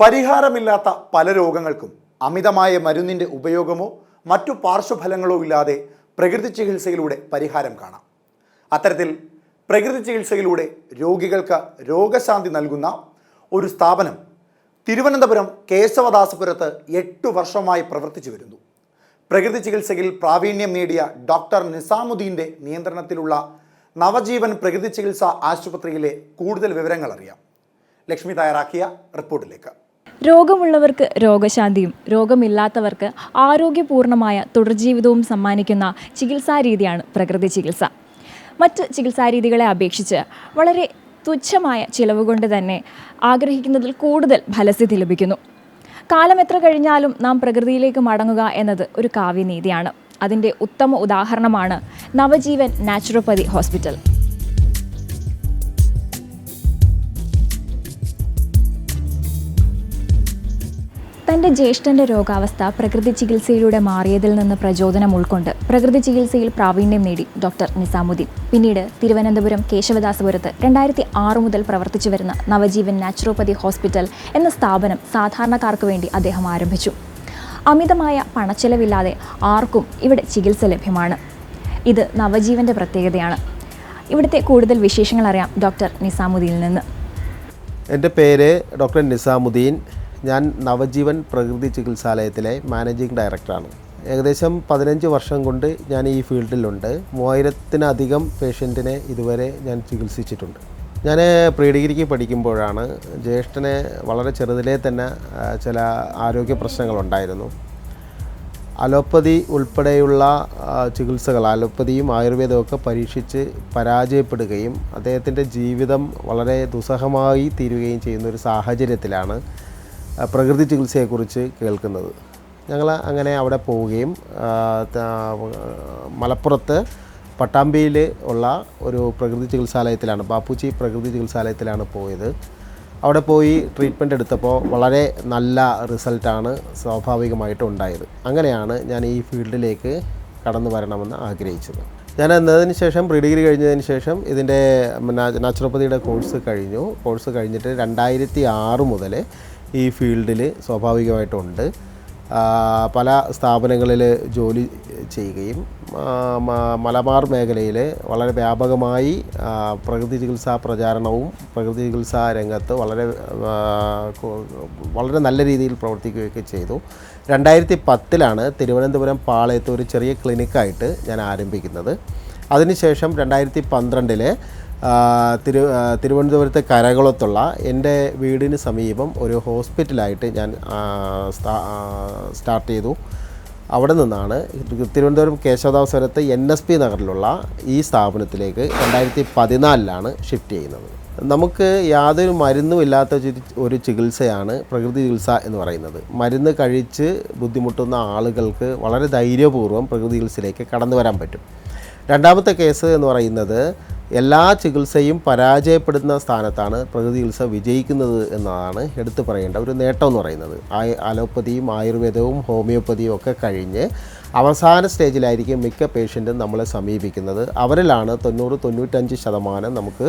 പരിഹാരമില്ലാത്ത പല രോഗങ്ങൾക്കും അമിതമായ മരുന്നിന്റെ ഉപയോഗമോ മറ്റു പാർശ്വഫലങ്ങളോ ഇല്ലാതെ പ്രകൃതി ചികിത്സയിലൂടെ പരിഹാരം കാണാം. അത്തരത്തിൽ പ്രകൃതി ചികിത്സയിലൂടെ രോഗികൾക്ക് രോഗശാന്തി നൽകുന്ന ഒരു സ്ഥാപനം തിരുവനന്തപുരം കേശവദാസപുരത്ത് എട്ടു വർഷമായി പ്രവർത്തിച്ചു വരുന്നു. പ്രകൃതി ചികിത്സയിൽ പ്രാവീണ്യം നേടിയ ഡോക്ടർ നിസാമുദ്ദീന്റെ നിയന്ത്രണത്തിലുള്ള നവജീവൻ പ്രകൃതി ചികിത്സാ ആശുപത്രിയിലെ കൂടുതൽ വിവരങ്ങൾ അറിയാം. ലക്ഷ്മി തയ്യാറാക്കിയ റിപ്പോർട്ടിലേക്ക്. രോഗമുള്ളവർക്ക് രോഗശാന്തിയും രോഗമില്ലാത്തവർക്ക് ആരോഗ്യപൂർണമായ തുടർജീവിതവും സമ്മാനിക്കുന്ന ചികിത്സാരീതിയാണ് പ്രകൃതി ചികിത്സ. മറ്റ് ചികിത്സാരീതികളെ അപേക്ഷിച്ച് വളരെ തുച്ഛമായ ചിലവ് കൊണ്ട് തന്നെ ആഗ്രഹിക്കുന്നതിൽ കൂടുതൽ ഫലസിദ്ധി ലഭിക്കുന്നു. കാലം എത്ര കഴിഞ്ഞാലും നാം പ്രകൃതിയിലേക്ക് മടങ്ങുക എന്നത് ഒരു കാവ്യനീതിയാണ്. അതിന്റെ ഉത്തമ ഉദാഹരണമാണ് നവജീവൻ നാച്ചുറോപ്പതി ഹോസ്പിറ്റൽ. തന്റെ ജ്യേഷ്ഠന്റെ രോഗാവസ്ഥ പ്രകൃതി ചികിത്സയിലൂടെ മാറിയതിൽ നിന്ന് പ്രചോദനം ഉൾക്കൊണ്ട് പ്രകൃതി ചികിത്സയിൽ പ്രാവീണ്യം നേടി ഡോക്ടർ നിസാമുദ്ദീൻ. പിന്നീട് തിരുവനന്തപുരം കേശവദാസപുരത്ത് രണ്ടായിരത്തി ആറ് മുതൽ പ്രവർത്തിച്ചു വരുന്ന നവജീവൻ നാച്ചുറോപ്പതി ഹോസ്പിറ്റൽ എന്ന സ്ഥാപനം സാധാരണക്കാർക്ക് വേണ്ടി അദ്ദേഹം ആരംഭിച്ചു. അമിതമായ പണച്ചെലവില്ലാതെ ആർക്കും ഇവിടെ ചികിത്സ ലഭ്യമാണ്. ഇത് നവജീവന്റെ പ്രത്യേകതയാണ്. ഇവിടുത്തെ കൂടുതൽ വിശേഷങ്ങൾ അറിയാം ഡോക്ടർ നിസാമുദ്ദീനിൽ നിന്ന്. എന്റെ പേര് ഡോക്ടർ നിസാമുദ്ദീൻ. ഞാൻ നവജീവൻ പ്രകൃതി ചികിത്സാലയത്തിലെ മാനേജിംഗ് ഡയറക്ടറാണ്. ഏകദേശം പതിനഞ്ച് വർഷം കൊണ്ട് ഞാൻ ഈ ഫീൽഡിലുണ്ട്. മൂവായിരത്തിനധികം പേഷ്യന്റിനെ ഇതുവരെ ഞാൻ ചികിത്സിച്ചിട്ടുണ്ട്. ഞാൻ പ്രീ ഡിഗ്രിക്ക് പഠിക്കുമ്പോഴാണ് ജ്യേഷ്ഠന് വളരെ ചെറുതിലേ തന്നെ ചില ആരോഗ്യ പ്രശ്നങ്ങളുണ്ടായിരുന്നു. അലോപ്പതി ഉൾപ്പെടെയുള്ള ചികിത്സകൾ അലോപ്പതിയും ആയുർവേദവും ഒക്കെ പരീക്ഷിച്ച് പരാജയപ്പെടുകയും അദ്ദേഹത്തിന്റെ ജീവിതം വളരെ ദുസ്സഹമായി തീരുകയും ചെയ്യുന്ന ഒരു സാഹചര്യത്തിലാണ് പ്രകൃതി ചികിത്സയെക്കുറിച്ച് കേൾക്കുന്നത്. ഞങ്ങൾ അങ്ങനെ അവിടെ പോവുകയും മലപ്പുറത്ത് പട്ടാമ്പിയിൽ ഉള്ള ഒരു പ്രകൃതി ചികിത്സാലയത്തിലാണ് ബാപ്പുച്ചി പ്രകൃതി ചികിത്സാലയത്തിലാണ് പോയത്. അവിടെ പോയി ട്രീറ്റ്മെന്റ് എടുത്തപ്പോൾ വളരെ നല്ല റിസൾട്ടാണ് സ്വാഭാവികമായിട്ടും ഉണ്ടായത്. അങ്ങനെയാണ് ഞാൻ ഈ ഫീൽഡിലേക്ക് കടന്നു വരണമെന്ന് ആഗ്രഹിച്ചത്. ഞാൻ എന്നതിന് ശേഷം പ്രീ ഡിഗ്രി കഴിഞ്ഞതിന് ശേഷം ഇതിന്റെ നാച്ചുറോപ്പതിയുടെ കോഴ്സ് കഴിഞ്ഞു. കോഴ്സ് കഴിഞ്ഞിട്ട് രണ്ടായിരത്തി ആറ് മുതൽ ഈ ഫീൽഡിൽ സ്വാഭാവികമായിട്ടുണ്ട്. പല സ്ഥാപനങ്ങളിൽ ജോലി ചെയ്യുകയും മലബാർ മേഖലയിൽ വളരെ വ്യാപകമായി പ്രകൃതി ചികിത്സാ പ്രചാരണവും പ്രകൃതി ചികിത്സാ രംഗത്ത് വളരെ വളരെ നല്ല രീതിയിൽ പ്രവർത്തിക്കുകയൊക്കെ ചെയ്തു. രണ്ടായിരത്തി പത്തിലാണ് തിരുവനന്തപുരം പാളയത്ത് ഒരു ചെറിയ ക്ലിനിക്കായിട്ട് ഞാൻ ആരംഭിക്കുന്നത്. അതിനുശേഷം രണ്ടായിരത്തി പന്ത്രണ്ടിൽ തിരു തിരുവനന്തപുരത്തെ കരകുളത്തുള്ള എന്റെ വീടിന് സമീപം ഒരു ഹോസ്പിറ്റലായിട്ട് ഞാൻ സ്റ്റാർട്ട് ചെയ്തു. അവിടെ നിന്നാണ് തിരുവനന്തപുരം കേശവദാസപുരത്ത് എൻ എസ് പി നഗറിലുള്ള ഈ സ്ഥാപനത്തിലേക്ക് രണ്ടായിരത്തി പതിനാലിലാണ് ഷിഫ്റ്റ് ചെയ്യുന്നത്. നമുക്ക് യാതൊരു മരുന്നും ഇല്ലാത്ത ഒരു- ഒരു ചികിത്സയാണ് പ്രകൃതി ചികിത്സ എന്ന് പറയുന്നത്. മരുന്ന് കഴിച്ച് ബുദ്ധിമുട്ടുന്ന ആളുകൾക്ക് വളരെ ധൈര്യപൂർവം പ്രകൃതി ചികിത്സയിലേക്ക് കടന്നു വരാൻ പറ്റും. രണ്ടാമത്തെ കേസ് എന്ന് പറയുന്നത് എല്ലാ ചികിത്സയും പരാജയപ്പെടുന്ന സ്ഥാനത്താണ് പ്രകൃതി ചികിത്സ വിജയിക്കുന്നത് എന്നതാണ് എടുത്തു പറയേണ്ട ഒരു നേട്ടം എന്ന് പറയുന്നത്. അലോപ്പതിയും ആയുർവേദവും ഹോമിയോപ്പതിയും ഒക്കെ കഴിഞ്ഞ് അവസാന സ്റ്റേജിലായിരിക്കും മിക്ക പേഷ്യന്റും നമ്മളെ സമീപിക്കുന്നത്. അവരിലാണ് തൊണ്ണൂറ് തൊണ്ണൂറ്റഞ്ച് ശതമാനം നമുക്ക്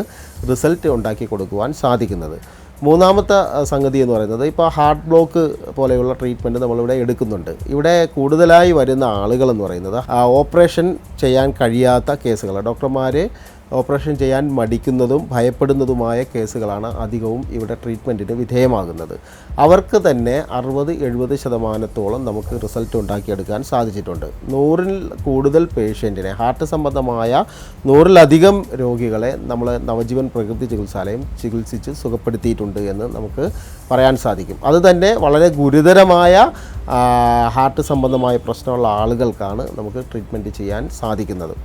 റിസൾട്ട് ഉണ്ടാക്കി കൊടുക്കുവാൻ സാധിക്കുന്നത്. മൂന്നാമത്തെ സംഗതി എന്ന് പറയുന്നത് ഇപ്പോൾ ഹാർട്ട് ബ്ലോക്ക് പോലെയുള്ള ട്രീറ്റ്മെന്റ് നമ്മളിവിടെ എടുക്കുന്നുണ്ട്. ഇവിടെ കൂടുതലായി വരുന്ന ആളുകളെന്ന് പറയുന്നത് ഓപ്പറേഷൻ ചെയ്യാൻ കഴിയാത്ത കേസുകൾ ഡോക്ടർമാർ ഓപ്പറേഷൻ ചെയ്യാൻ മടിക്കുന്നതും ഭയപ്പെടുന്നതുമായ കേസുകളാണ് അധികവും ഇവിടെ ട്രീറ്റ്മെന്റിന് വിധേയമാകുന്നത്. അവർക്ക് തന്നെ അറുപത് എഴുപത് ശതമാനത്തോളം നമുക്ക് റിസൾട്ട് ഉണ്ടാക്കിയെടുക്കാൻ സാധിച്ചിട്ടുണ്ട്. നൂറിൽ കൂടുതൽ പേഷ്യന്റിനെ ഹാർട്ട് സംബന്ധമായ നൂറിലധികം രോഗികളെ നമ്മൾ നവജീവൻ പ്രകൃതി ചികിത്സാലയം ചികിത്സിച്ച് സുഖപ്പെടുത്തിയിട്ടുണ്ട് എന്ന് നമുക്ക് പറയാൻ സാധിക്കും. അതുതന്നെ വളരെ ഗുരുതരമായ ഹാർട്ട് സംബന്ധമായ പ്രശ്നമുള്ള ആളുകൾക്കാണ് നമുക്ക് ട്രീറ്റ്മെന്റ് ചെയ്യാൻ സാധിക്കുന്നത്.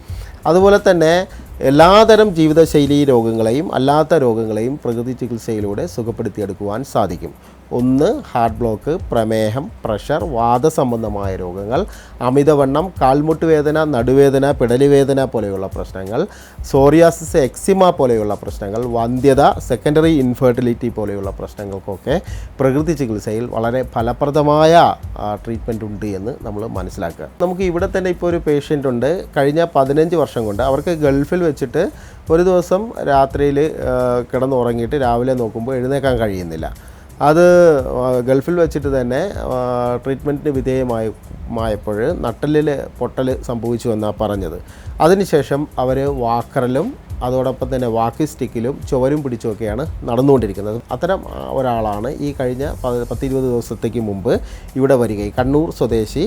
അതുപോലെ തന്നെ എല്ലാതരം ജീവിതശൈലി രോഗങ്ങളെയും അല്ലാത്ത രോഗങ്ങളെയും പ്രകൃതി ചികിത്സയിലൂടെ സുഖപ്പെടുത്തിയെടുക്കുവാൻ സാധിക്കും. ഒന്ന് ഹാർട്ട് ബ്ലോക്ക് പ്രമേഹം പ്രഷർ വാദസംബന്ധമായ രോഗങ്ങൾ അമിതവണ്ണം കാൽമുട്ട് വേദന നടുവേദന പിടലിവേദന പോലെയുള്ള പ്രശ്നങ്ങൾ സോറിയാസിസ് എക്സിമ പോലെയുള്ള പ്രശ്നങ്ങൾ വന്ധ്യത സെക്കൻഡറി ഇൻഫെർട്ടിലിറ്റി പോലെയുള്ള പ്രശ്നങ്ങൾക്കൊക്കെ പ്രകൃതി ചികിത്സയിൽ വളരെ ഫലപ്രദമായ ട്രീറ്റ്മെന്റ് ഉണ്ട് എന്ന് നമ്മൾ മനസ്സിലാക്കുക. നമുക്ക് ഇവിടെ തന്നെ ഇപ്പോൾ ഒരു പേഷ്യന്റ് ഉണ്ട് കഴിഞ്ഞ പതിനഞ്ച് വർഷം കൊണ്ട് അവർക്ക് ഗൾഫിൽ വെച്ചിട്ട് ഒരു ദിവസം രാത്രിയിൽ കിടന്നുറങ്ങിയിട്ട് രാവിലെ നോക്കുമ്പോൾ എഴുന്നേക്കാൻ കഴിയുന്നില്ല. അത് ഗൾഫിൽ വെച്ചിട്ട് തന്നെ ട്രീറ്റ്മെന്റിന് വിധേയമായി മായപ്പോൾ നട്ടലിൽ പൊട്ടൽ സംഭവിച്ചു എന്നാണ് പറഞ്ഞത്. അതിനുശേഷം അവർ വാക്കറിലും അതോടൊപ്പം തന്നെ വാക്കി സ്റ്റിക്കിലും ചുവരും പിടിച്ചുമൊക്കെയാണ് നടന്നുകൊണ്ടിരിക്കുന്നത്. അത്തരം ഒരാളാണ് ഈ കഴിഞ്ഞ പത്തിരുപത് ദിവസത്തേക്ക് മുമ്പ് ഇവിടെ വരികയും കണ്ണൂർ സ്വദേശി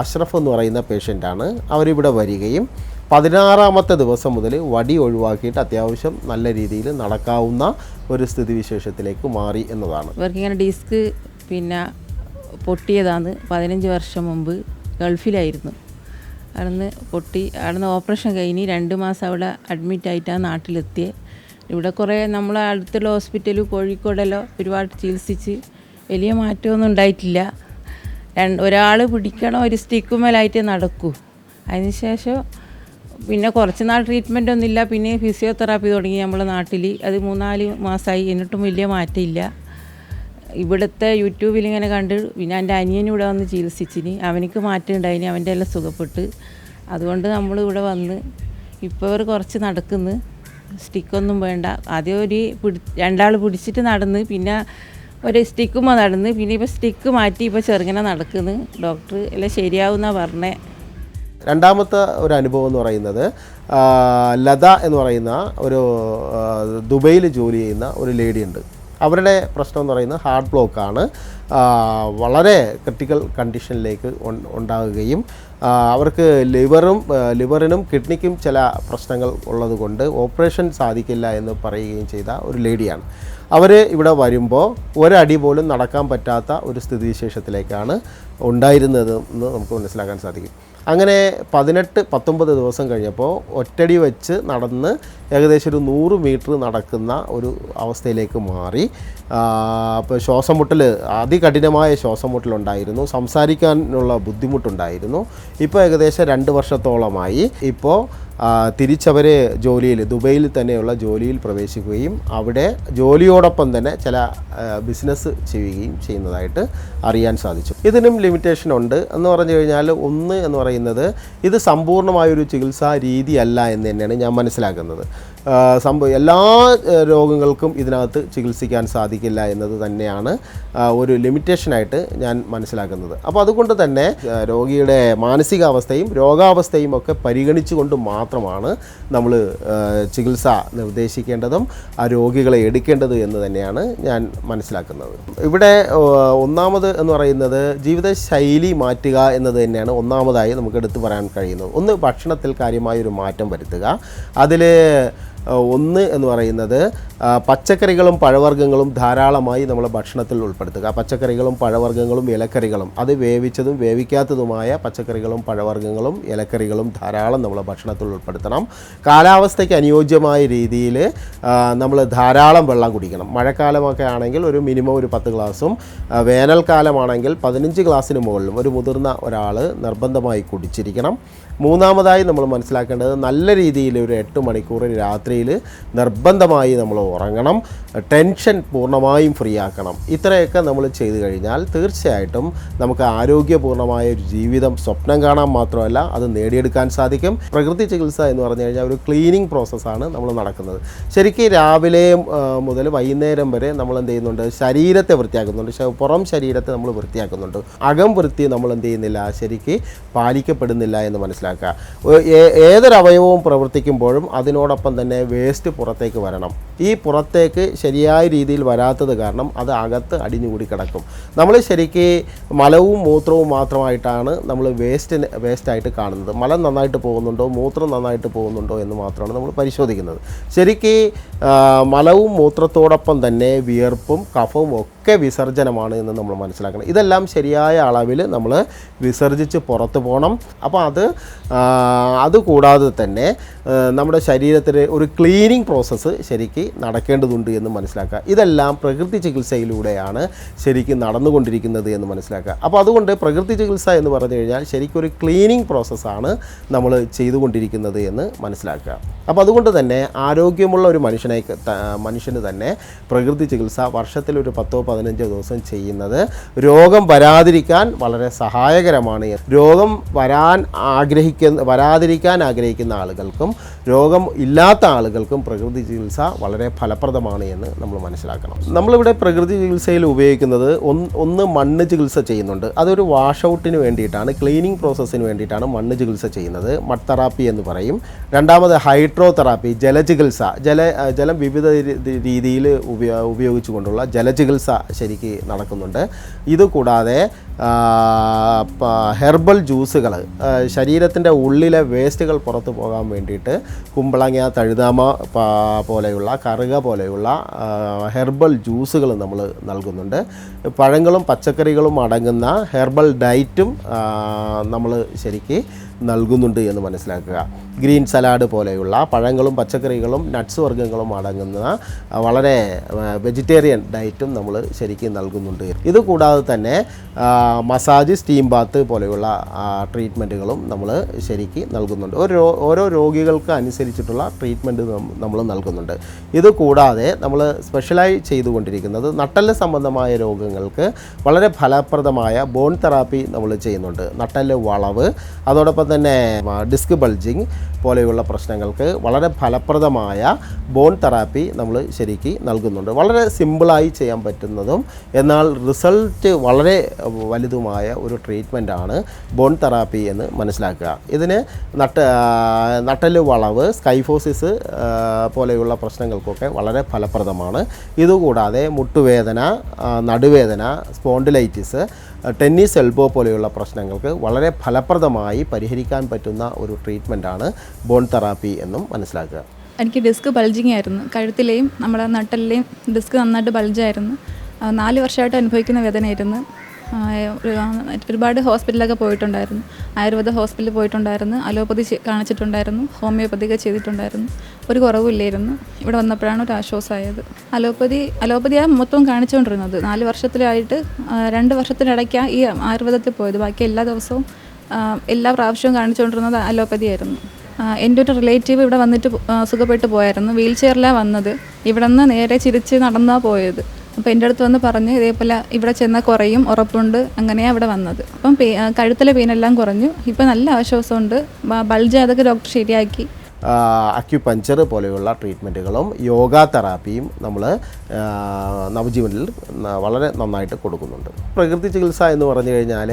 അഷ്റഫ് എന്ന് പറയുന്ന പേഷ്യന്റാണ് അവരിവിടെ വരികയും പതിനാറാമത്തെ ദിവസം മുതൽ വടി ഒഴിവാക്കിയിട്ട് അത്യാവശ്യം നല്ല രീതിയിൽ നടക്കാവുന്ന ഒരു സ്ഥിതിവിശേഷത്തിലേക്ക് മാറി എന്നതാണ്. ഇവർക്കിങ്ങനെ ഡിസ്ക് പിന്നെ പൊട്ടിയതാണ് പതിനഞ്ച് വർഷം മുമ്പ് ഗൾഫിലായിരുന്നു. അവിടുന്ന് പൊട്ടി അവിടുന്ന് ഓപ്പറേഷൻ കഴിഞ്ഞ് രണ്ട് മാസം അവിടെ അഡ്മിറ്റ് ആയിട്ടാണ് നാട്ടിലെത്തിയത് ഇവിടെ കുറേ നമ്മളെ അടുത്തുള്ള ഹോസ്പിറ്റൽ കോഴിക്കോടെല്ലോ ഒരുപാട് ചികിത്സിച്ച് വലിയ മാറ്റമൊന്നും ഉണ്ടായിട്ടില്ല. ഒരാൾ പിടിക്കണം ഒരു സ്റ്റിക്കുമേലായിട്ട് നടക്കൂ. അതിനുശേഷം പിന്നെ കുറച്ച് നാൾ ട്രീറ്റ്മെന്റ് ഒന്നുമില്ല പിന്നെ ഫിസിയോതെറാപ്പി തുടങ്ങി നമ്മളെ നാട്ടിൽ അത് മൂന്നാൽ മാസമായി എന്നിട്ടും വലിയ മാറ്റമില്ല. ഇവിടുത്തെ യൂട്യൂബിൽ ഇങ്ങനെ കണ്ട് പിന്നെ എന്റെ അനിയനും ഇവിടെ വന്ന് ചികിത്സിച്ചിന്. അവനക്ക് മാറ്റം ഉണ്ടായിന്. അവന്റെ എല്ലാം സുഖപ്പെട്ട്. അതുകൊണ്ട് നമ്മൾ ഇവിടെ വന്ന് ഇപ്പോൾ അവർ കുറച്ച് നടക്കുന്നു. സ്റ്റിക്കൊന്നും വേണ്ട. ആദ്യം ഒരു പിടി രണ്ടാൾ പിടിച്ചിട്ട് നടന്ന് പിന്നെ ഒരു സ്റ്റിക്കുമ്പോൾ നടന്ന്. പിന്നെ ഇപ്പോൾ സ്റ്റിക്ക് മാറ്റി ഇപ്പോൾ ചെറുങ്ങനെ നടക്കുന്നു. ഡോക്ടർ എല്ലാം ശരിയാവുന്ന പറഞ്ഞേ. രണ്ടാമത്തെ ഒരു അനുഭവം എന്ന് പറയുന്നത് ലത എന്ന് പറയുന്ന ഒരു ദുബൈയിൽ ജോലി ചെയ്യുന്ന ഒരു ലേഡി ഉണ്ട്. അവരുടെ പ്രശ്നം എന്ന് പറയുന്നത് ഹാർട്ട് ബ്ലോക്കാണ് വളരെ ക്രിട്ടിക്കൽ കണ്ടീഷനിലേക്ക് ഉണ്ടാകുകയും അവർക്ക് ലിവറും ലിവറിനും കിഡ്നിക്കും ചില പ്രശ്നങ്ങൾ ഉള്ളതുകൊണ്ട് ഓപ്പറേഷൻ സാധിക്കില്ല എന്ന് പറയുകയും ചെയ്ത ഒരു ലേഡിയാണ് അവർ ഇവിടെ വരുമ്പോൾ ഒരടി പോലും നടക്കാൻ പറ്റാത്ത ഒരു സ്ഥിതിവിശേഷത്തിലേക്കാണ് ഉണ്ടായിരുന്നത് എന്ന് നമുക്ക് മനസ്സിലാക്കാൻ സാധിക്കും. അങ്ങനെ പതിനെട്ട് പത്തൊമ്പത് ദിവസം കഴിഞ്ഞപ്പോൾ ഒറ്റടി വെച്ച് നടന്ന് ഏകദേശം ഒരു നൂറ് മീറ്റർ നടക്കുന്ന ഒരു അവസ്ഥയിലേക്ക് മാറി. അപ്പോൾ ശ്വാസം മുട്ടൽ അതികഠിനമായ ശ്വാസം മുട്ടലുണ്ടായിരുന്നു സംസാരിക്കാനുള്ള ബുദ്ധിമുട്ടുണ്ടായിരുന്നു. ഇപ്പോൾ ഏകദേശം രണ്ട് വർഷത്തോളമായി. ഇപ്പോൾ തിരിച്ചവരെ ജോലിയിൽ ദുബൈയിൽ തന്നെയുള്ള ജോലിയിൽ പ്രവേശിക്കുകയും അവിടെ ജോലിയോടൊപ്പം തന്നെ ചില ബിസിനസ് ചെയ്യുകയും ചെയ്യുന്നതായിട്ട് അറിയാൻ സാധിച്ചു. ഇതിനും ലിമിറ്റേഷൻ ഉണ്ട്. എന്ന് പറഞ്ഞു കഴിഞ്ഞാൽ ഒന്ന് എന്ന് പറയുന്നത് ഇത് സമ്പൂർണമായൊരു ചികിത്സാ രീതിയല്ല എന്ന് തന്നെയാണ് ഞാൻ മനസ്സിലാക്കുന്നത്. സംഭവം എല്ലാ രോഗങ്ങൾക്കും ഇതിനകത്ത് ചികിത്സിക്കാൻ സാധിക്കില്ല എന്നത് തന്നെയാണ് ഒരു ലിമിറ്റേഷനായിട്ട് ഞാൻ മനസ്സിലാക്കുന്നത്. അപ്പോൾ അതുകൊണ്ട് തന്നെ രോഗിയുടെ മാനസികാവസ്ഥയും രോഗാവസ്ഥയും ഒക്കെ പരിഗണിച്ചുകൊണ്ട് മാത്രമാണ് നമ്മൾ ചികിത്സ നിർദ്ദേശിക്കേണ്ടതും ആ രോഗികളെ എടുക്കേണ്ടത് എന്ന് തന്നെയാണ് ഞാൻ മനസ്സിലാക്കുന്നത്. ഇവിടെ ഒന്നാമത് എന്ന് പറയുന്നത് ജീവിതശൈലി മാറ്റുക എന്നത് തന്നെയാണ് ഒന്നാമതായി നമുക്ക് എടുത്തു പറയാൻ കഴിയുന്നത്. ഒന്ന് ഭക്ഷണത്തിൽ കാര്യമായൊരു മാറ്റം വരുത്തുക. അതിൽ ഒന്ന് എന്ന് പറയുന്നത് പച്ചക്കറികളും പഴവർഗങ്ങളും ധാരാളമായി നമ്മൾ ഭക്ഷണത്തിൽ ഉൾപ്പെടുത്തുക. പച്ചക്കറികളും പഴവർഗങ്ങളും ഇലക്കറികളും അത് വേവിച്ചതും വേവിക്കാത്തതുമായ പച്ചക്കറികളും പഴവർഗങ്ങളും ഇലക്കറികളും ധാരാളം നമ്മൾ ഭക്ഷണത്തിൽ ഉൾപ്പെടുത്തണം. കാലാവസ്ഥയ്ക്ക് അനുയോജ്യമായ രീതിയിൽ നമ്മൾ ധാരാളം വെള്ളം കുടിക്കണം. മഴക്കാലമൊക്കെ ആണെങ്കിൽ ഒരു മിനിമം ഒരു പത്ത് ഗ്ലാസും വേനൽക്കാലമാണെങ്കിൽ പതിനഞ്ച് ഗ്ലാസ്സിന് മുകളിലും ഒരു മുതിർന്ന ഒരാൾ നിർബന്ധമായി കുടിച്ചിരിക്കണം. മൂന്നാമതായി നമ്മൾ മനസ്സിലാക്കേണ്ടത് നല്ല രീതിയിൽ ഒരു എട്ട് മണിക്കൂർ രാത്രിയിൽ നിർബന്ധമായി നമ്മൾ ഉറങ്ങണം ടെൻഷൻ പൂർണമായും ഫ്രീ ആക്കണം. ഇത്രയൊക്കെ നമ്മൾ ചെയ്തു കഴിഞ്ഞാൽ തീർച്ചയായിട്ടും നമുക്ക് ആരോഗ്യപൂർണമായ ഒരു ജീവിതം സ്വപ്നം കാണാൻ മാത്രമല്ല അത് നേടിയെടുക്കാൻ സാധിക്കും. പ്രകൃതി ചികിത്സ എന്ന് പറഞ്ഞു കഴിഞ്ഞാൽ ഒരു ക്ലീനിങ് പ്രോസസ്സാണ് നമ്മൾ നടക്കുന്നത്. ശരിക്കും രാവിലെ മുതൽ വൈകുന്നേരം വരെ നമ്മൾ എന്ത് ചെയ്യുന്നുണ്ട്? ശരീരത്തെ വൃത്തിയാക്കുന്നുണ്ട്. പുറം ശരീരത്തെ നമ്മൾ വൃത്തിയാക്കുന്നുണ്ട്. അകം വൃത്തി നമ്മൾ എന്ത് ചെയ്യുന്നില്ല ശരിക്ക് പാലിക്കപ്പെടുന്നില്ല എന്ന് മനസ്സിലാക്കുക. ഏതൊരവയവവും പ്രവർത്തിക്കുമ്പോഴും അതിനോടൊപ്പം തന്നെ വേസ്റ്റ് പുറത്തേക്ക് വരണം. ഈ പുറത്തേക്ക് ശരിയായ രീതിയിൽ വരാത്തത് കാരണം അത് അകത്ത് അടിഞ്ഞുകൂടി കിടക്കും. നമ്മൾ ശരിക്ക് മലവും മൂത്രവും മാത്രമായിട്ടാണ് നമ്മൾ വേസ്റ്റിന് വേസ്റ്റായിട്ട് കാണുന്നത്. മലം നന്നായിട്ട് പോകുന്നുണ്ടോ മൂത്രം നന്നായിട്ട് പോകുന്നുണ്ടോ എന്ന് മാത്രമാണ് നമ്മൾ പരിശോധിക്കുന്നത്. ശരിക്ക് മലവും മൂത്രത്തോടൊപ്പം തന്നെ വിയർപ്പും കഫവും ഒക്കെ വിസർജനമാണ് എന്ന് നമ്മൾ മനസ്സിലാക്കണം. ഇതെല്ലാം ശരിയായ അളവിൽ നമ്മൾ വിസർജിച്ച് പുറത്ത് പോകണം അപ്പോൾ അത് അതുകൂടാതെ തന്നെ നമ്മുടെ ശരീരത്തിൽ ഒരു ക്ലീനിങ് പ്രോസസ്സ് ശരിക്ക് നടക്കേണ്ടതുണ്ട് എന്ന് മനസ്സിലാക്കുക. ഇതെല്ലാം പ്രകൃതി ചികിത്സയിലൂടെയാണ് ശരിക്കും നടന്നുകൊണ്ടിരിക്കുന്നത് എന്ന് മനസ്സിലാക്കുക. അപ്പോൾ അതുകൊണ്ട് പ്രകൃതി ചികിത്സ എന്ന് പറഞ്ഞു കഴിഞ്ഞാൽ ശരിക്കും ഒരു ക്ലീനിങ് പ്രോസസ്സാണ് നമ്മൾ ചെയ്തുകൊണ്ടിരിക്കുന്നത് എന്ന് മനസ്സിലാക്കുക. അപ്പോൾ അതുകൊണ്ട് തന്നെ ആരോഗ്യമുള്ള ഒരു മനുഷ്യനെ മനുഷ്യന് തന്നെ പ്രകൃതി ചികിത്സ വർഷത്തിൽ ഒരു പത്തോ പതിനഞ്ചോ ദിവസം ചെയ്യുന്നത് രോഗം വരാതിരിക്കാൻ വളരെ സഹായകരമാണ്. രോഗം വരാൻ ആഗ്രഹിക്കുന്ന വരാതിരിക്കാൻ ആഗ്രഹിക്കുന്ന ആളുകൾക്കും രോഗം ഇല്ലാത്ത ആളുകൾക്കും പ്രകൃതി ചികിത്സ വളരെ വളരെ ഫലപ്രദമാണ് എന്ന് നമ്മൾ മനസ്സിലാക്കണം. നമ്മളിവിടെ പ്രകൃതി ചികിത്സയിൽ ഉപയോഗിക്കുന്നത് ഒന്ന് മണ്ണ് ചികിത്സ ചെയ്യുന്നുണ്ട്. അതൊരു വാഷ് ഔട്ടിന് വേണ്ടിയിട്ടാണ് ക്ലീനിങ് പ്രോസസ്സിന് വേണ്ടിയിട്ടാണ് മണ്ണ് ചികിത്സ ചെയ്യുന്നത്. മഡ് തെറാപ്പി എന്ന് പറയും. രണ്ടാമത് ഹൈഡ്രോ തെറാപ്പി ജലചികിത്സ ജല ജലം വിവിധ രീതിയിൽ ഉപയോ ഉപയോഗിച്ചുകൊണ്ടുള്ള ജലചികിത്സ ശരിക്ക് നടക്കുന്നുണ്ട്. ഇതുകൂടാതെ കൂടാതെ ഹെർബൽ ജ്യൂസുകൾ ശരീരത്തിന്റെ ഉള്ളിലെ വേസ്റ്റുകൾ പുറത്തു പോകാൻ വേണ്ടിയിട്ട് കുമ്പളങ്ങ തഴുതാമ പോലെയുള്ള കറുക പോലെയുള്ള ഹെർബൽ ജ്യൂസുകൾ നമ്മൾ നൽകുന്നുണ്ട്. പഴങ്ങളും പച്ചക്കറികളും അടങ്ങുന്ന ഹെർബൽ ഡയറ്റും നമ്മൾ ശരിക്ക് നൽകുന്നുണ്ട് എന്ന് മനസ്സിലാക്കുക. ഗ്രീൻ സലാഡ് പോലെയുള്ള പഴങ്ങളും പച്ചക്കറികളും നട്ട്സ് വർഗങ്ങളും അടങ്ങുന്ന വളരെ വെജിറ്റേറിയൻ ഡയറ്റും നമ്മൾ ശരിക്കും നൽകുന്നുണ്ട്. ഇതുകൂടാതെ തന്നെ മസാജ് സ്റ്റീം ബാത്ത് പോലെയുള്ള ട്രീറ്റ്മെന്റുകളും നമ്മൾ ശരിക്ക് നൽകുന്നുണ്ട്. ഓരോ ഓരോ രോഗികൾക്ക് അനുസരിച്ചിട്ടുള്ള ട്രീറ്റ്മെന്റ് നമ്മൾ നൽകുന്നുണ്ട്. ഇത് കൂടാതെ നമ്മൾ സ്പെഷ്യലായി ചെയ്തുകൊണ്ടിരിക്കുന്നത് നട്ടൽ സംബന്ധമായ രോഗങ്ങൾക്ക് വളരെ ഫലപ്രദമായ ബോൺ തെറാപ്പി നമ്മൾ ചെയ്യുന്നുണ്ട്. നട്ടൽ വളവ് അതോടൊപ്പം തന്നെ ഡിസ്ക് ബൾജിങ് പോലെയുള്ള പ്രശ്നങ്ങൾക്ക് വളരെ ഫലപ്രദമായ ബോൺ തെറാപ്പി നമ്മൾ ശരിക്ക് നൽകുന്നുണ്ട്. വളരെ സിമ്പിളായി ചെയ്യാൻ പറ്റുന്നതും എന്നാൽ റിസൾട്ട് വളരെ വലുതുമായ ഒരു ട്രീറ്റ്മെന്റാണ് ബോൺ തെറാപ്പി എന്ന് മനസ്സിലാക്കുക. ഇതിന് നട്ട നട്ടൽ വളവ് സ്കൈഫോസിസ് പോലെയുള്ള പ്രശ്നങ്ങൾക്കൊക്കെ വളരെ ഫലപ്രദമാണ്. ഇതുകൂടാതെ മുട്ടുവേദന നടുവേദന സ്പോണ്ടിലൈറ്റിസ് ടെന്നീസ് എൽബോ പോലെയുള്ള പ്രശ്നങ്ങൾക്ക് വളരെ ഫലപ്രദമായി പരിഹരിക്കാൻ പറ്റുന്ന ഒരു ട്രീറ്റ്മെന്റാണ് ബോൺ തെറാപ്പി എന്നും മനസ്സിലാക്കുക. എനിക്ക് ഡിസ്ക് ബൾജിങ് ആയിരുന്നു. കഴുത്തിലെയും നമ്മുടെ നട്ടലിലെയും ഡിസ്ക് നന്നായിട്ട് ബൾജായിരുന്നു നാല് വർഷമായിട്ട് അനുഭവിക്കുന്ന വേദനയായിരുന്നു. ഒരുപാട് ഹോസ്പിറ്റലൊക്കെ പോയിട്ടുണ്ടായിരുന്നു. ആയുർവേദ ഹോസ്പിറ്റലിൽ പോയിട്ടുണ്ടായിരുന്നു. അലോപ്പതി കാണിച്ചിട്ടുണ്ടായിരുന്നു. ഹോമിയോപ്പതിയൊക്കെ ചെയ്തിട്ടുണ്ടായിരുന്നു. ഒരു കുറവില്ലായിരുന്നു ഇവിടെ വന്നപ്പോഴാണ് ഒരു ആശ്വാസമായത്. അലോപ്പതി അലോപ്പതിയാണ് മൊത്തം കാണിച്ചുകൊണ്ടിരുന്നത്. നാല് വർഷത്തിലായിട്ട് രണ്ട് വർഷത്തിനിടയ്ക്കാണ് ഈ ആയുർവേദത്തിൽ പോയത്. ബാക്കി എല്ലാ ദിവസവും എല്ലാ പ്രാവശ്യവും കാണിച്ചുകൊണ്ടിരുന്നത് അലോപ്പതി ആയിരുന്നു ആ, എന്റെ ഒരു റിലേറ്റീവ് ഇവിടെ വന്നിട്ട് സുഖപ്പെട്ടു പോയായിരുന്നു. വീൽ ചെയറിലാണ് വന്നത്. ഇവിടെ നിന്ന് നേരെ ചിരിച്ച് നടന്നാ പോയത്. അപ്പോൾ എന്റെ അടുത്ത് വന്ന് പറഞ്ഞ് ഇതേപോലെ ഇവിടെ ചെന്നാൽ കുറയും ഉറപ്പുണ്ട്. അങ്ങനെയാണ് അവിടെ വന്നത്. അപ്പം പേ കഴുത്തിലെ പെയിനെല്ലാം കുറഞ്ഞു. ഇപ്പം നല്ല ആശ്വാസമുണ്ട്. ബൾജ് അതൊക്കെ ഡോക്ടർ ശരിയാക്കി. അക്യുപഞ്ചർ പോലെയുള്ള ട്രീറ്റ്മെന്റുകളും യോഗ തെറാപ്പിയും നമ്മൾ നവജീവനിൽ വളരെ നന്നായിട്ട് കൊടുക്കുന്നുണ്ട്. പ്രകൃതി ചികിത്സ എന്ന് പറഞ്ഞു കഴിഞ്ഞാൽ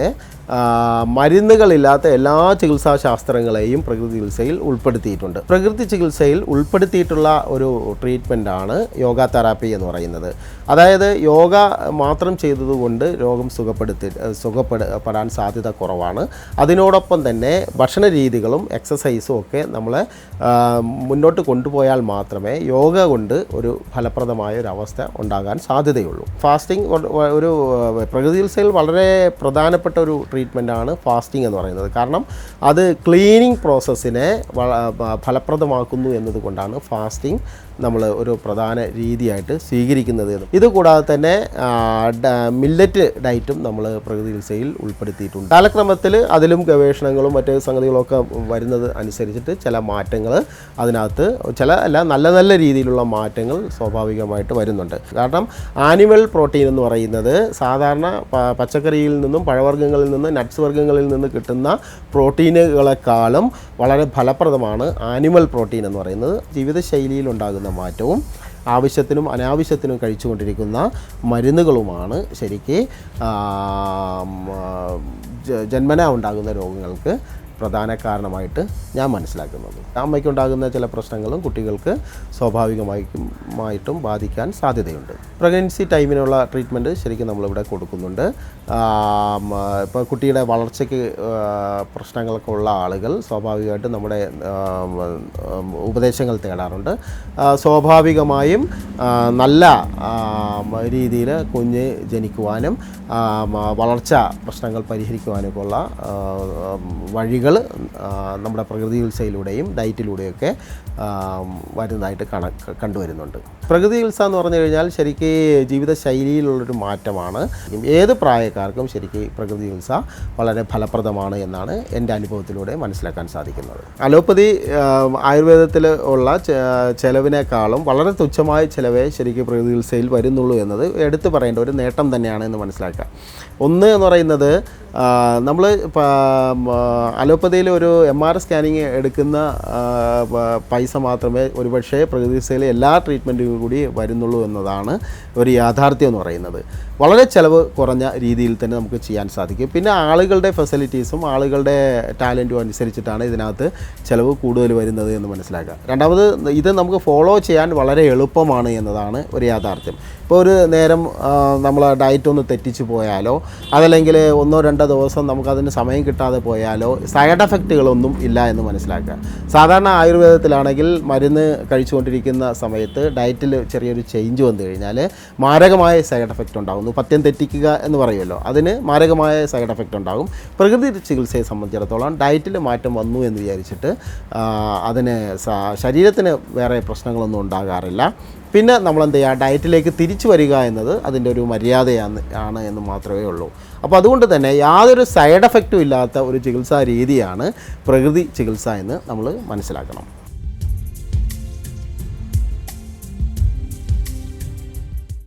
മരുന്നുകളില്ലാത്ത എല്ലാ ചികിത്സാ ശാസ്ത്രങ്ങളെയും പ്രകൃതി ചികിത്സയിൽ ഉൾപ്പെടുത്തിയിട്ടുണ്ട്. പ്രകൃതി ചികിത്സയിൽ ഉൾപ്പെടുത്തിയിട്ടുള്ള ഒരു ട്രീറ്റ്മെന്റാണ് യോഗ തെറാപ്പി എന്ന് പറയുന്നത്. അതായത് യോഗ മാത്രം ചെയ്തതുകൊണ്ട് രോഗം സുഖപ്പെടുത്തി സുഖപ്പെടാൻ സാധ്യത കുറവാണ്. അതിനോടൊപ്പം തന്നെ ഭക്ഷണ രീതികളും എക്സസൈസും ഒക്കെ നമ്മളെ മുന്നോട്ട് കൊണ്ടുപോയാൽ മാത്രമേ യോഗ കൊണ്ട് ഒരു ഫലപ്രദമായ ഒരു അവസ്ഥ ഉണ്ടാകാൻ സാധ്യതയുള്ളൂ. ഫാസ്റ്റിംഗ് ഒരു പ്രകൃതി ചികിത്സയിൽ വളരെ പ്രധാനപ്പെട്ട ഒരു ട്രീറ്റ്മെന്റാണ് ഫാസ്റ്റിംഗ് എന്ന് പറയുന്നത്. കാരണം അത് ക്ലീനിങ് പ്രോസസ്സിനെ ഫലപ്രദമാക്കുന്നു എന്നതുകൊണ്ടാണ് ഫാസ്റ്റിംഗ് നമ്മൾ ഒരു പ്രധാന രീതിയായിട്ട് സ്വീകരിക്കുന്നത് ഇതുകൂടാതെ തന്നെ മില്ലറ്റ് ഡയറ്റും നമ്മൾ പ്രകൃതി ചികിത്സയിൽ ഉൾപ്പെടുത്തിയിട്ടുണ്ട്. കാലക്രമത്തിൽ അതിലും ഗവേഷണങ്ങളും മറ്റ് സംഗതികളൊക്കെ വരുന്നത് അനുസരിച്ചിട്ട് ചില മാറ്റങ്ങൾ അതിനകത്ത് ചില അല്ല നല്ല നല്ല രീതിയിലുള്ള മാറ്റങ്ങൾ സ്വാഭാവികമായിട്ട് വരുന്നുണ്ട്. കാരണം ആനിമൽ പ്രോട്ടീൻ എന്ന് പറയുന്നത് സാധാരണ പച്ചക്കറിയിൽ നിന്നും പഴവർഗങ്ങളിൽ നിന്ന് നട്ട്സ് വർഗങ്ങളിൽ നിന്ന് കിട്ടുന്ന പ്രോട്ടീനുകളെക്കാളും വളരെ ഫലപ്രദമാണ് ആനിമൽ പ്രോട്ടീൻ എന്ന് പറയുന്നത്. ജീവിതശൈലിയിൽ ഉണ്ടാകുന്ന മാറ്റവും ആവശ്യത്തിനും അനാവശ്യത്തിനും കഴിച്ചുകൊണ്ടിരിക്കുന്ന മരുന്നുകളുമാണ് ശരിക്ക് ജന്മനാ ഉണ്ടാകുന്ന രോഗങ്ങൾക്ക് പ്രധാന കാരണമായിട്ട് ഞാൻ മനസ്സിലാക്കുന്നത്. അമ്മയ്ക്കുണ്ടാകുന്ന ചില പ്രശ്നങ്ങളും കുട്ടികൾക്ക് സ്വാഭാവികമായിട്ടും ബാധിക്കാൻ സാധ്യതയുണ്ട്. പ്രഗ്നൻസി ടൈമിനുള്ള ട്രീറ്റ്മെന്റ് ശരിക്കും നമ്മളിവിടെ കൊടുക്കുന്നുണ്ട്. ഇപ്പോൾ കുട്ടിയുടെ വളർച്ചയ്ക്ക് പ്രശ്നങ്ങളൊക്കെ ഉള്ള ആളുകൾ സ്വാഭാവികമായിട്ട് നമ്മുടെ ഉപദേശങ്ങൾ തേടാറുണ്ട്. സ്വാഭാവികമായും നല്ല രീതിയിൽ കുഞ്ഞ് ജനിക്കുവാനും വളർച്ച പ്രശ്നങ്ങൾ പരിഹരിക്കുവാനൊക്കെ ഉള്ള വഴികൾ നമ്മുടെ പ്രകൃതി ചികിത്സയിലൂടെയും ഡയറ്റിലൂടെയൊക്കെ വരുന്നതായിട്ട് കണ കണ്ടുവരുന്നുണ്ട്. പ്രകൃതി ചികിത്സ എന്ന് പറഞ്ഞു കഴിഞ്ഞാൽ ശരിക്ക് ജീവിതശൈലിയിലുള്ളൊരു മാറ്റമാണ്. ഏത് പ്രായക്കാർക്കും ശരിക്ക് പ്രകൃതി ചികിത്സ വളരെ ഫലപ്രദമാണ് എന്നാണ് എന്റെ അനുഭവത്തിലൂടെ മനസ്സിലാക്കാൻ സാധിക്കുന്നത്. അലോപ്പതി ആയുർവേദത്തിൽ ഉള്ള ചെലവിനേക്കാളും വളരെ തുച്ഛമായ ചിലവേ ശരിക്കും പ്രകൃതി ചികിത്സയിൽ വരുന്നുള്ളൂ എന്നത് എടുത്തു പറയേണ്ട ഒരു നേട്ടം തന്നെയാണ് എന്ന് മനസ്സിലാക്കുക. ഒന്ന് എന്ന് പറയുന്നത് നമ്മൾ അലോപ്പതിയിൽ ഒരു എം ആർ സ്കാനിങ് എടുക്കുന്ന പൈസ മാത്രമേ ഒരുപക്ഷേ പ്രകൃതി ചികിത്സയിലെ എല്ലാ ട്രീറ്റ്മെന്റും കൂടി വരുന്നുള്ളൂ എന്നതാണ് ഒരു യാഥാർത്ഥ്യം എന്ന് പറയുന്നത്. വളരെ ചിലവ് കുറഞ്ഞ രീതിയിൽ തന്നെ നമുക്ക് ചെയ്യാൻ സാധിക്കും. പിന്നെ ആളുകളുടെ ഫെസിലിറ്റീസും ആളുകളുടെ ടാലന്റും അനുസരിച്ചിട്ടാണ് ഇതിനകത്ത് ചിലവ് കൂടുതൽ വരുന്നത് എന്ന് മനസ്സിലാക്കുക. രണ്ടാമത് ഇത് നമുക്ക് ഫോളോ ചെയ്യാൻ വളരെ എളുപ്പമാണ് എന്നതാണ് ഒരു യാഥാർത്ഥ്യം. ഇപ്പോൾ ഒരു നേരം നമ്മൾ ഡയറ്റ് ഒന്ന് തെറ്റിച്ച് പോയാലോ അതല്ലെങ്കിൽ ഒന്നോ രണ്ടോ ദിവസം നമുക്കതിന് സമയം കിട്ടാതെ പോയാലോ സൈഡ് എഫക്റ്റുകളൊന്നും ഇല്ല എന്ന് മനസ്സിലാക്കുക. സാധാരണ ആയുർവേദത്തിലാണെങ്കിൽ മരുന്ന് കഴിച്ചുകൊണ്ടിരിക്കുന്ന സമയത്ത് ഡയറ്റിൽ ചെറിയൊരു ചേഞ്ച് വന്നു കഴിഞ്ഞാൽ മാരകമായ സൈഡ് എഫക്റ്റ് ഉണ്ടാകുന്നു പഥ്യം തെറ്റിക്കുക എന്ന് പറയുമല്ലോ. അതിന് മാരകമായ സൈഡ് എഫക്റ്റ് ഉണ്ടാകും. പ്രകൃതി ചികിത്സയെ സംബന്ധിച്ചിടത്തോളം ഡയറ്റിൽ മാറ്റം വന്നു എന്ന് വിചാരിച്ചിട്ട് അതിന് ശരീരത്തിന് വേറെ പ്രശ്നങ്ങളൊന്നും ഉണ്ടാകാറില്ല. പിന്നെ നമ്മൾ എന്ത് ചെയ്യുക ഡയറ്റിലേക്ക് തിരിച്ചു വരിക എന്നത് അതിന്റെ ഒരു മര്യാദയാണ് ആണ് എന്ന് മാത്രമേ ഉള്ളൂ. അപ്പോൾ അതുകൊണ്ട് തന്നെ യാതൊരു സൈഡ് എഫക്റ്റും ഇല്ലാത്ത ഒരു ചികിത്സാ രീതിയാണ് പ്രകൃതി ചികിത്സ എന്ന് നമ്മൾ മനസ്സിലാക്കണം.